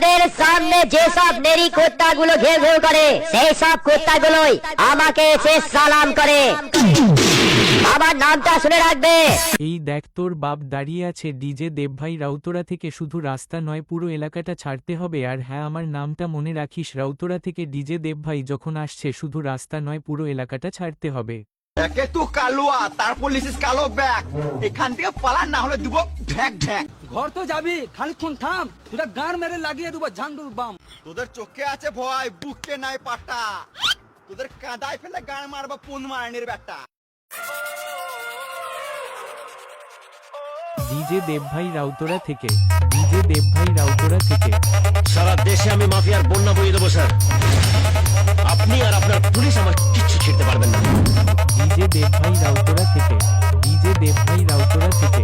আমাদের সামনে যেসব নেরি কুত্তাগুলো ঘেউ ঘেউ করে সেই সব কুত্তাগুলোই আমাকে এসে সালাম করে। আমার নামটা শুনে রাখবে। এই দেখ তোর বাপ দাঁড়িয়ে আছে ডিজে দেবভাই রাউতরা থেকে শুধু রাস্তা নয় পুরো এলাকাটা ছাড়তে হবে। আর হ্যাঁ আমার নামটা মনে রাখিস রাউতরা থেকে ডিজে দেবভাই যখন আসছে শুধু রাস্তা নয় পুরো এলাকাটা ছাড়তে হবে। একে তো কালুয়া তারপর লিসিস কালো ব্যাগ। এখান থেকে পালা না হলে দিব ঢ্যাক ঢ্যাক। ঘর তো যাবি খানিক্ষণ থাম। দুটা গান মেরে লাগিয়ে দেবো ঝান্ডুর বাম। তোদের চোখে আছে ভয় বুকে নাই পাটা তোদের কাদায় ফেলে গান মারবা পুন মারনির বেটা ডিজে দেবভাই রাউতরা থেকে ডিজে দেবভাই রাউতরা থেকে। সারা দেশে আমি মাফিয়ার বন্যা বইয়ে দেবো স্যার। আপনি আর আপনার পুলিশ আমার কিচ্ছু ছিড়তে পারবেন না। ডিজে দেবভাই রাউতরা থেকে ডিজে দেবভাই রাউতরা থেকে।